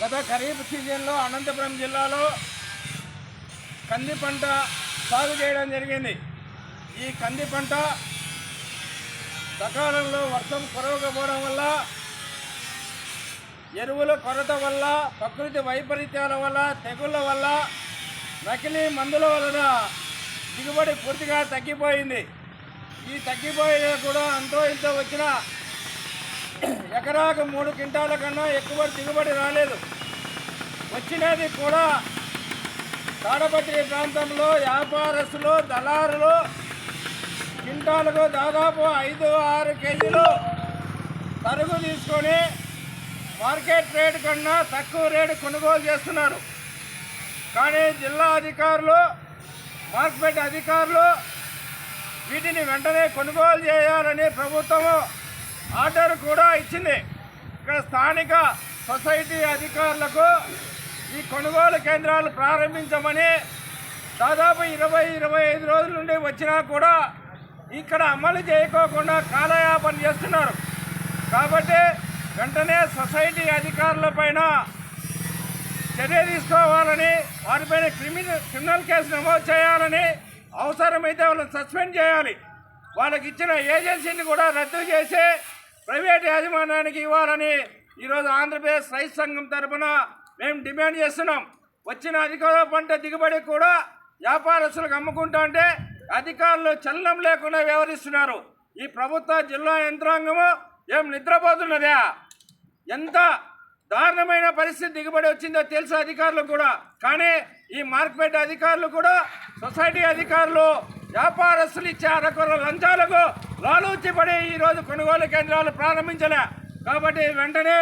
గత ఖరీఫ్ సీజన్లో అనంతపురం జిల్లాలో కంది పంట సాగు చేయడం జరిగింది. ఈ కంది పంట సకాలంలో వర్షం కురవకపోవడం వల్ల ఎరువుల కొరత వల్ల ప్రకృతి వైపరీత్యాల వల్ల తెగుళ్ళ వల్ల నకిలీ మందుల వలన దిగుబడి పూర్తిగా తగ్గిపోయింది. ఈ తగ్గిపోయినా కూడా అంతో ఇంతో వచ్చిన ఎకరాకు మూడు క్వింటాల కన్నా ఎక్కువ దిగుబడి రాలేదు. వచ్చినది కూడా తాడపత్రి ప్రాంతంలో వ్యాపారస్తులు దళారులు క్వింటాలకు దాదాపు ఐదు ఆరు కేజీలు తరుగు తీసుకొని మార్కెట్ రేటు కన్నా తక్కువ రేటు కొనుగోలు చేస్తున్నారు. కానీ జిల్లా అధికారులు మార్కెట్ అధికారులు వీటిని వెంటనే కొనుగోలు చేయాలని ప్రభుత్వము ఆర్డర్ కూడా ఇచ్చింది. ఇక్కడ స్థానిక సొసైటీ అధికారులకు ఈ కొనుగోలు కేంద్రాలు ప్రారంభించమని దాదాపు ఇరవై ఇరవై ఐదు రోజుల నుండి వచ్చినా కూడా ఇక్కడ అమలు చేయకోకుండా కాలయాపన చేస్తున్నారు. కాబట్టి వెంటనే సొసైటీ అధికారుల పైన చర్య తీసుకోవాలని వారిపైన క్రిమినల్ క్రిమినల్ కేసు నమోదు చేయాలని అవసరమైతే వాళ్ళని సస్పెండ్ చేయాలి. వాళ్ళకి ఇచ్చిన ఏజెన్సీని కూడా రద్దు చేసి ప్రైవేట్ యాజమాన్యానికి ఇవ్వాలని ఈరోజు ఆంధ్రప్రదేశ్ రైతు సంఘం తరఫున మేము డిమాండ్ చేస్తున్నాం. వచ్చిన అధికార పంట దిగుబడి కూడా వ్యాపారస్తులకు అమ్ముకుంటా అంటే అధికారులు చలనం లేకుండా వ్యవహరిస్తున్నారు. ఈ ప్రభుత్వ జిల్లా యంత్రాంగము ఏం నిద్రపోతున్నదా? ఎంత దారుణమైన పరిస్థితి దిగుబడి వచ్చిందో తెలుసు అధికారులకు కూడా. కానీ ఈ మార్కెట్ అధికారులు కూడా సొసైటీ అధికారులు వ్యాపారస్తులు ఇచ్చే అరకొర లంచాలకు లాలూచిపడి ఈరోజు కొనుగోలు కేంద్రాలు ప్రారంభించలే. కాబట్టి వెంటనే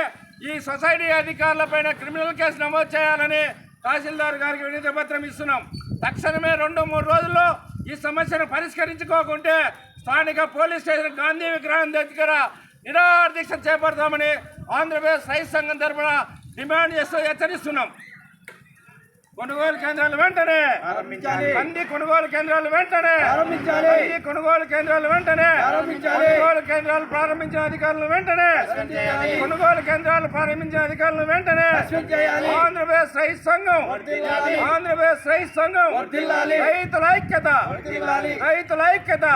ఈ సొసైటీ అధికారులపైన క్రిమినల్ కేసు నమోదు చేయాలని తహసీల్దార్ గారికి వినతి పత్రం ఇస్తున్నాం. తక్షణమే రెండు మూడు రోజుల్లో ఈ సమస్యను పరిష్కరించుకోకుంటే స్థానిక పోలీస్ స్టేషన్ గాంధీ విగ్రహం దగ్గర నిరాహార దీక్ష చేపడతామని ఆంధ్రప్రదేశ్ రైతు సంఘం తరఫున డిమాండ్ చేస్తూ హెచ్చరిస్తున్నాం. కొనుగోలు కేంద్రాలు వెంటనే. కంది కొనుగోలు కేంద్రాలు వెంటనే. కంది కొనుగోలు కేంద్రాలు వెంటనే. కొనుగోలు కేంద్రాలు ప్రారంభించిన అధికారులు వెంటనే. కొనుగోలు కేంద్రాలు ప్రారంభించిన అధికారులు వెంటనే. ఆంధ్రప్రదేశ్ రైతు సంఘం. ఆంధ్రప్రదేశ్ రైతు సంఘం. రైతుల ఐక్యత. రైతుల ఐక్యత.